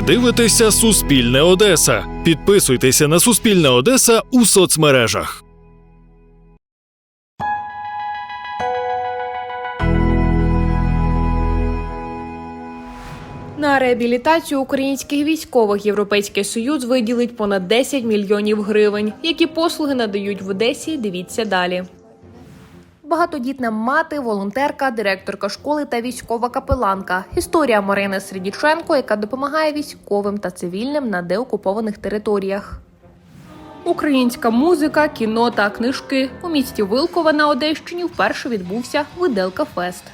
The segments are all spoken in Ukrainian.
Ви дивитеся Суспільне Одеса. Підписуйтеся на Суспільне Одеса у соцмережах. На реабілітацію українських військових Європейський Союз виділить понад 10 мільйонів гривень. Які послуги надають в Одесі? Дивіться далі. Багатодітна мати, волонтерка, директорка школи та військова капеланка. Історія Марини Сердіченко, яка допомагає військовим та цивільним на деокупованих територіях. Українська музика, кіно та книжки у місті Вилкова на Одещині вперше відбувся Виделка Фест.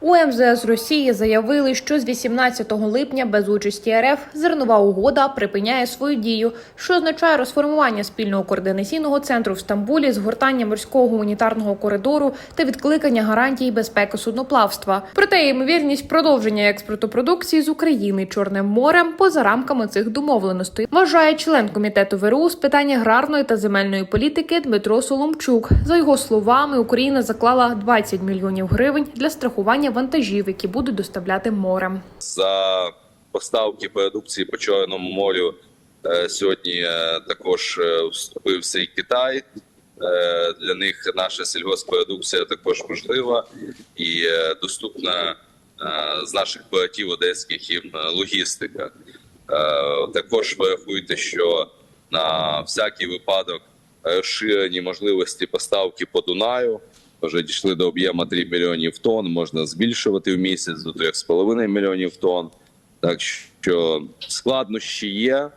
У МЗС Росії заявили, що з 18 липня без участі РФ зернова угода припиняє свою дію, що означає розформування спільного координаційного центру в Стамбулі, згортання морського гуманітарного коридору та відкликання гарантій безпеки судноплавства. Проте ймовірність продовження експорту продукції з України Чорним морем поза рамками цих домовленостей, вважає член комітету ВРУ з питань аграрної та земельної політики Дмитро Соломчук. За його словами, Україна заклала 20 мільйонів гривень для страхування вантажів, які будуть доставляти морем. за поставки продукції по Чорному морю е, сьогодні е, також е, вступився і Китай. Для них наша сільгоспродукція також можлива і доступна з наших портів одеських е, логістика. Також врахуйте, що на всякий випадок розширені можливості поставки по Дунаю. Вже дійшли до об'єму 3 мільйонів тонн, можна збільшувати в місяць до 3,5 мільйонів тонн. Так що складнощі є,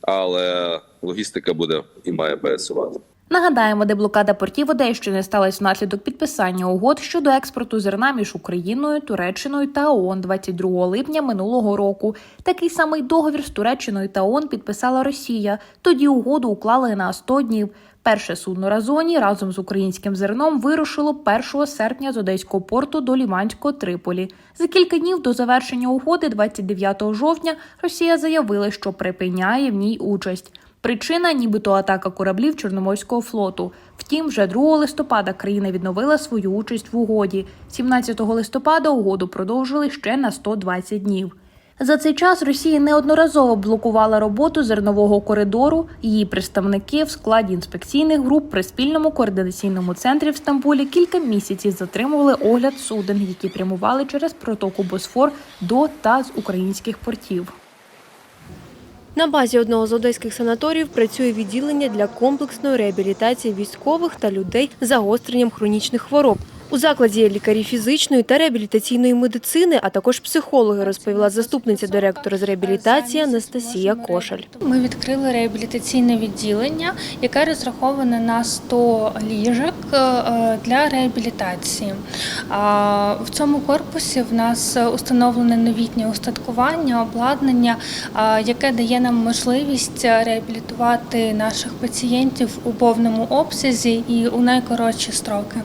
але логістика буде і має працювати. Нагадаємо, деблокада портів Одещини сталася внаслідок підписання угод щодо експорту зерна між Україною, Туреччиною та ООН 22 липня минулого року. Такий самий договір з Туреччиною та ООН підписала Росія. Тоді угоду уклали на 100 днів. Перше судно Разоні разом з українським зерном вирушило 1 серпня з одеського порту до Ліманського Триполі. За кілька днів до завершення угоди, 29 жовтня, Росія заявила, що припиняє в ній участь. Причина, нібито атака кораблів Чорноморського флоту. Втім, вже 2 листопада країна відновила свою участь в угоді. 17 листопада угоду продовжили ще на 120 днів. За цей час Росія неодноразово блокувала роботу зернового коридору. Її представники в складі інспекційних груп при спільному координаційному центрі в Стамбулі кілька місяців затримували огляд суден, які прямували через протоку Босфор до та з українських портів. На базі одного з одеських санаторіїв працює відділення для комплексної реабілітації військових та людей з загостренням хронічних хвороб. У закладі лікарі фізичної та реабілітаційної медицини, а також психологи, розповіла заступниця директора з реабілітації Анастасія Кошель. Ми відкрили реабілітаційне відділення, яке розраховане на 100 ліжок е, для реабілітації. В цьому корпусі в нас установлене новітнє устаткування, обладнання, яке дає нам можливість реабілітувати наших пацієнтів у повному обсязі і у найкоротші строки.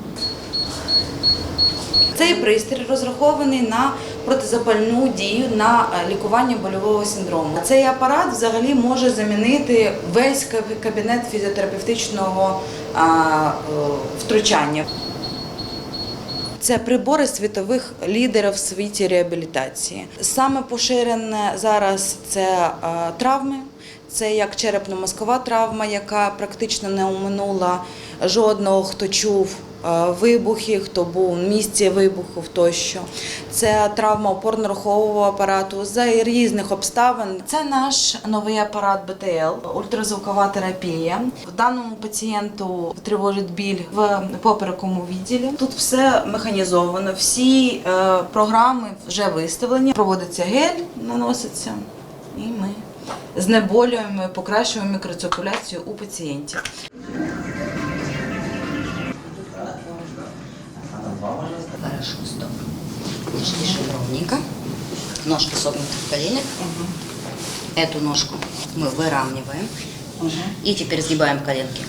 Цей пристрій розрахований на протизапальну дію на е, лікування больового синдрому. Цей апарат взагалі може замінити весь кабінет фізіотерапевтичного е, втручання. Це прибори світових лідерів в світі реабілітації. Саме поширене зараз це е, травми. Це як черепно-мозкова травма, яка практично не оминула жодного, хто чув вибухи, хто був в місці вибухів тощо. Це травма опорно-рухового апарату за різних обставин. Це наш новий апарат БТЛ, ультразвукова терапія. В даному пацієнту тривожить біль в поперековому відділі. Тут все механізовано, всі е, програми вже виставлені. Проводиться гель, наноситься, і ми знеболюємо, покращуємо мікроциркуляцію у пацієнтів. Хорошо, стоп. Лежишь ровненько. Ножки согнуты в коленях. Эту ножку мы выравниваем. И теперь сгибаем коленки.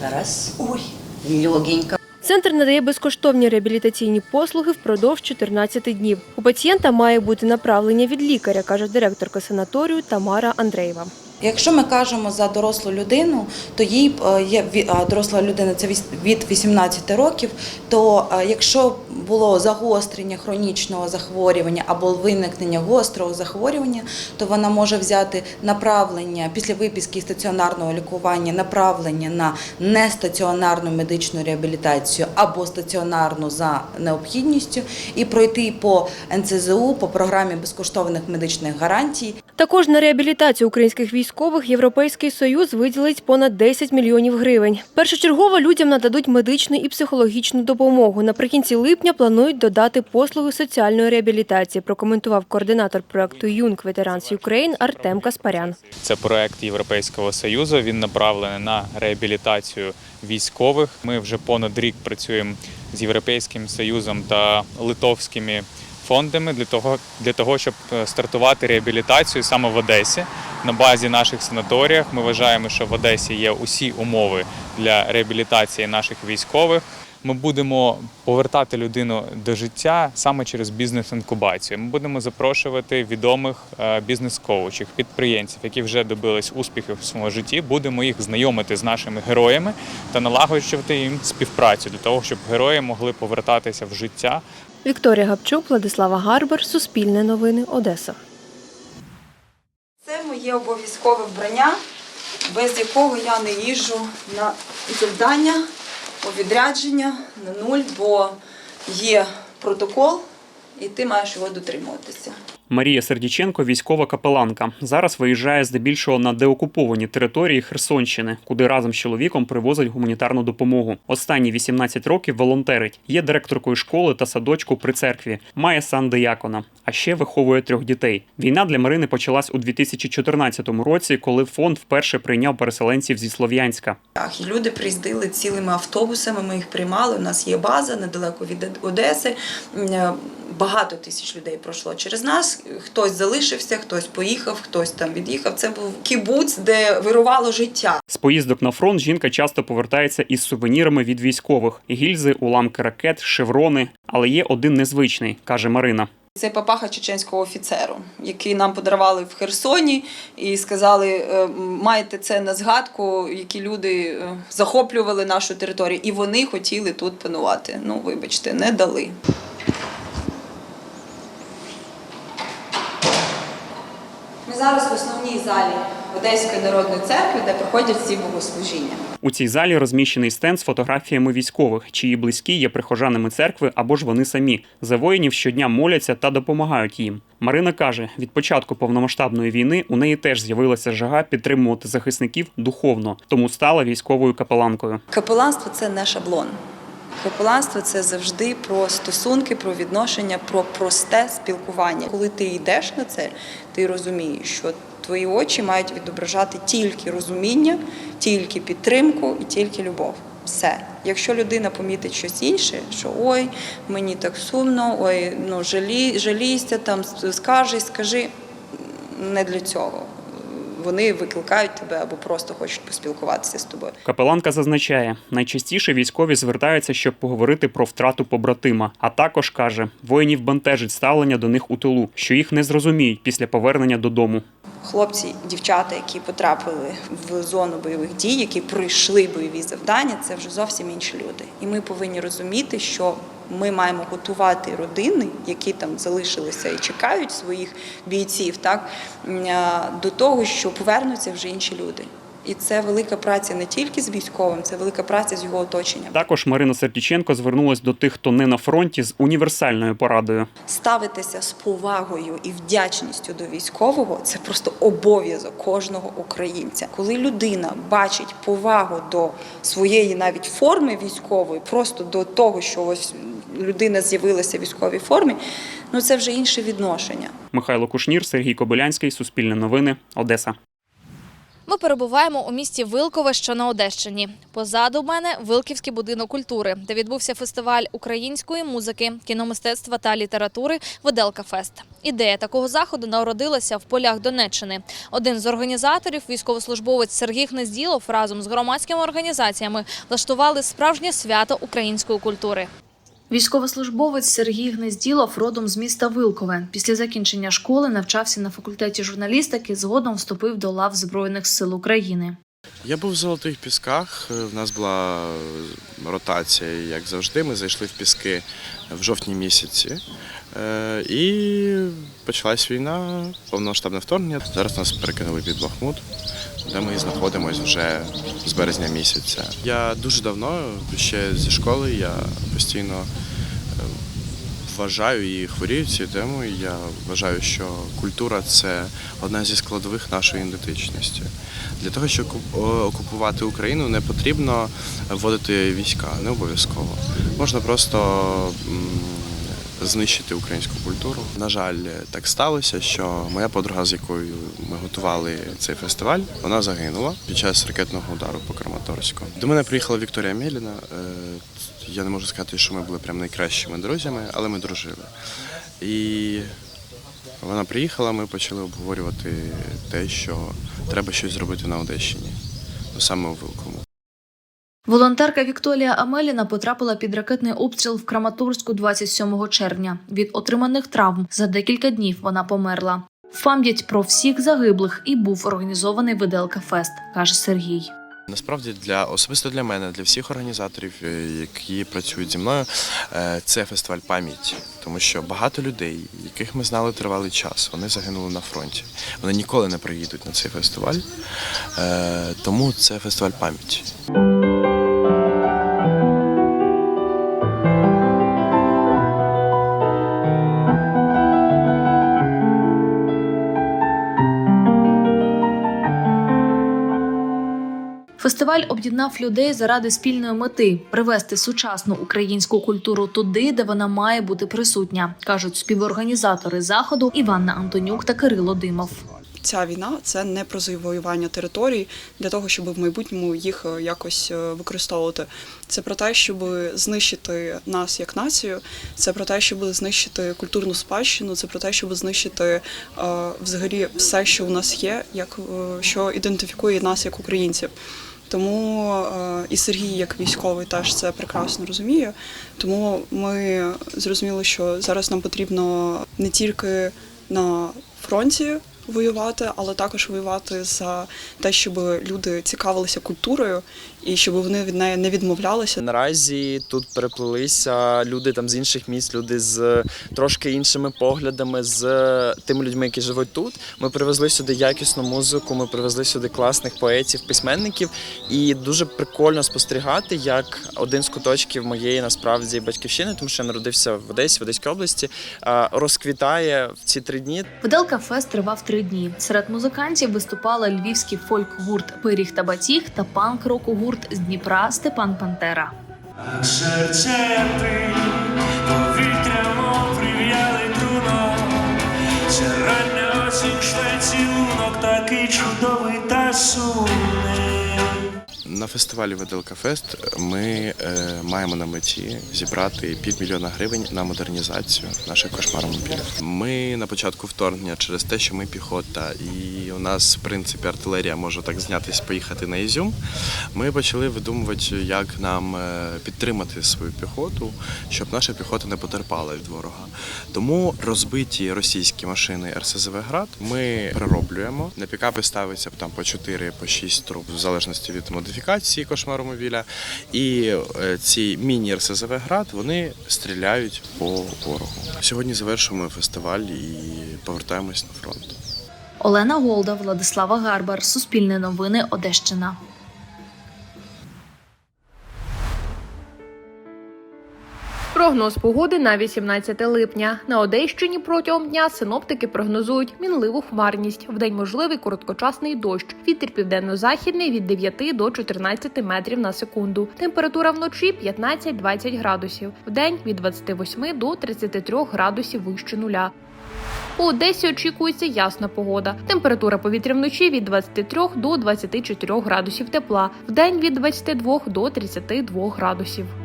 Раз. Ой. Легенько. Центр надає безкоштовні реабілітаційні послуги впродовж 14 днів. У пацієнта має бути направлення від лікаря, каже директорка санаторію Тамара Андреєва. Якщо ми кажемо за дорослу людину, то їй е, є доросла людина це від 18 років. То е, якщо було загострення хронічного захворювання або виникнення гострого захворювання, то вона може взяти направлення після виписки стаціонарного лікування, направлення на нестаціонарну медичну реабілітацію або стаціонарну за необхідністю і пройти по НЦЗУ по програмі безкоштовних медичних гарантій. Також на реабілітацію українських військових Європейський Союз виділить понад 10 мільйонів гривень. Першочергово людям нададуть медичну і психологічну допомогу. Наприкінці липня планують додати послуги соціальної реабілітації, прокоментував координатор проекту Юнг Ветеранс Юкрейн Артем Каспарян. Це проект Європейського союзу. Він направлений на реабілітацію військових. Ми вже понад рік працюємо з Європейським Союзом та литовськими фондами для того, для того, щоб е, стартувати реабілітацію саме в Одесі. На базі наших санаторіях ми вважаємо, що в Одесі є усі умови для реабілітації наших військових. Ми будемо повертати людину до життя саме через бізнес-інкубацію. Ми будемо запрошувати відомих е, бізнес-коучів, підприємців, які вже добились успіхів в своєму житті. Будемо їх знайомити з нашими героями та налагоджувати їм співпрацю для того, щоб герої могли повертатися в життя Вікторія Гапчук, Владислава Гарбер, Суспільне новини, Одеса. Це моє обов'язкове вбрання, без якого я не їжджу на завдання, у відрядження на нуль, бо є протокол, і ти маєш його дотримуватися. Марія Сердіченко військова капеланка. Зараз виїжджає здебільшого на деокуповані території Херсонщини, куди разом з чоловіком привозить гуманітарну допомогу. Останні 18 років волонтерить. Є директоркою школи та садочку при церкві. Має сан диякона, а ще виховує трьох дітей. Війна для Марини почалась у 2014 році, коли фонд вперше прийняв переселенців зі Слов'янська. Так, і люди приїздили цілими автобусами, ми їх приймали. У нас є база недалеко від Одеси. Е, Багато тисяч людей пройшло через нас. Хтось залишився, хтось поїхав, хтось там від'їхав. Це був кібуц, де вирувало життя. З поїздок на фронт жінка часто повертається із сувенірами від військових: гільзи, уламки ракет, шеврони. Але є один незвичний, каже Марина. Це папаха чеченського офіцеру, який нам подарували в Херсоні, і сказали, е, маєте це на згадку, які люди е, захоплювали нашу територію, і вони хотіли тут панувати. Ну, вибачте, не дали. Ми зараз в основній залі Одеської народної церкви, де проходять всі богослужіння. У цій залі розміщений стенд з фотографіями військових, чиї близькі є прихожанами церкви або ж вони самі. За воїнів щодня моляться та допомагають їм. Марина каже, від початку повномасштабної війни у неї теж з'явилася жага підтримувати захисників духовно, тому стала військовою капеланкою. Капеланство це не шаблон. Капеланство це завжди про стосунки, про відношення, про просте спілкування. Коли ти йдеш на це, ти розумієш, що твої очі мають відображати тільки розуміння, тільки підтримку і тільки любов. Все. Якщо людина помітить щось інше, що ой, мені так сумно, ой, ну жалі, жалійся, там скажи, скажи, не для цього. Вони викликають тебе або просто хочуть поспілкуватися з тобою. Капеланка зазначає, найчастіше військові звертаються, щоб поговорити про втрату побратима. А також каже, воїнів бентежить ставлення до них у тилу, що їх не зрозуміють після повернення додому. Хлопці, дівчата, які потрапили в зону бойових дій, які пройшли бойові завдання, це вже зовсім інші люди. І ми повинні розуміти, що ми маємо готувати родини, які там залишилися і чекають своїх бійців, так до того, що повернуться вже інші люди. І це велика праця не тільки з військовим, це велика праця з його оточенням. Також Марина Сердіченко звернулась до тих, хто не на фронті, з універсальною порадою. Ставитися з повагою і вдячністю до військового це просто обов'язок кожного українця. Коли людина бачить повагу до своєї навіть форми військової, просто до того, що ось людина з'явилася в військовій формі, ну це вже інше відношення. Михайло Кушнір, Сергій Кобилянський, Суспільне новини, Одеса. Ми перебуваємо у місті Вилкове, що на Одещині. Позаду мене Вилківський будинок культури, де відбувся фестиваль української музики, кіномистецтва та літератури Виделка Фест. Ідея такого заходу народилася в полях Донеччини. Один з організаторів, військовослужбовець Сергій Гнезділов, разом з громадськими організаціями влаштували справжнє свято української культури. Військовослужбовець Сергій Гнезділов родом з міста Вилкове. Після закінчення школи навчався на факультеті журналістики. Згодом вступив до лав Збройних сил України. Я був в золотих пісках. У нас була ротація, як завжди. Ми зайшли в піски в жовтні місяці. Е, І почалась війна, повномасштабне вторгнення. Зараз нас перекинули під Бахмут, де ми знаходимося вже з березня місяця. Я дуже давно, ще зі школи, я постійно е, вважаю і хворію цією темою. Я вважаю, що культура це одна зі складових нашої ідентичності. Для того, щоб оку- окупувати Україну, не потрібно вводити війська, не обов'язково. Можна просто знищити українську культуру. На жаль, так сталося, що моя подруга, з якою ми готували цей фестиваль, вона загинула під час ракетного удару по Краматорську. До мене приїхала Вікторія Меліна. Е, Я не можу сказати, що ми були прям найкращими друзями, але ми дружили. І вона приїхала, ми почали обговорювати те, що треба щось зробити на Одещині, ну, саме у Вилкому. Волонтерка Вікторія Амеліна потрапила під ракетний обстріл в Краматорську 27 червня. Від отриманих травм за декілька днів вона померла. В пам'ять про всіх загиблих і був організований Виделка Фест, каже Сергій. Насправді для особисто для мене, для всіх організаторів, е, які працюють зі мною, е, це фестиваль пам'яті, тому що багато людей, яких ми знали тривалий час, вони загинули на фронті. Вони ніколи не приїдуть на цей фестиваль, Е, тому це фестиваль пам'яті. Фестиваль об'єднав людей заради спільної мети привести сучасну українську культуру туди, де вона має бути присутня, кажуть співорганізатори заходу Іванна Антонюк та Кирило Димов. Ця війна це не про завоювання територій для того, щоб в майбутньому їх е, якось е, використовувати. Це про те, щоб знищити нас як націю, це про те, щоб знищити культурну спадщину, це про те, щоб знищити е, взагалі все, що у нас є, як що ідентифікує нас як українців. Тому і Сергій, як військовий, теж це прекрасно розуміє. Тому ми зрозуміли, що зараз нам потрібно не тільки на фронті воювати, але також воювати за те, щоб люди цікавилися культурою і щоб вони від неї не відмовлялися. Наразі тут переплилися люди там з інших міст, люди з трошки іншими поглядами, з тими людьми, які живуть тут. Ми привезли сюди якісну музику, ми привезли сюди класних поетів, письменників, і дуже прикольно спостерігати, як один з куточків моєї насправді батьківщини, тому що я народився в Одесі, в Одеській області, розквітає в ці три дні. Виделка Фест тривав три дні. Серед музикантів виступали львівський фольк-гурт Пиріг та Батіг та панк-року гурт з Дніпра Степан Пантера. Серце ти повітрямо прив'яли труно, це рання осінь цілунок, такий чудовий та сумний. На фестивалі Виделка Фест ми е, маємо на меті зібрати півмільйона гривень на модернізацію наших кошмаромобілів. Ми на початку вторгнення через те, що ми піхота, і у нас в принципі артилерія може так знятись, поїхати на Ізюм. Ми почали видумувати, як нам е, підтримати свою піхоту, щоб наша піхота не потерпала від ворога. Тому розбиті російські машини РСЗВ град ми перероблюємо. На пікапи ставиться там по 4 по 6 труб, в залежності від модифікації кошмаромобіля. І е, ці міні РСЗВ град вони стріляють по ворогу. Сьогодні завершуємо фестиваль і повертаємось на фронт. Олена Голда, Владислава Гарбар, Суспільне новини, Одещина. Прогноз погоди на 18 липня. На Одещині протягом дня синоптики прогнозують мінливу хмарність. Вдень можливий короткочасний дощ. Вітер південно-західний від 9 до 14 метрів на секунду. Температура вночі 15-20 градусів. Вдень від 28 до 33 градусів вище нуля. У Одесі очікується ясна погода. Температура повітря вночі від 23 до 24 градусів тепла. Вдень від 22 до 32 градусів.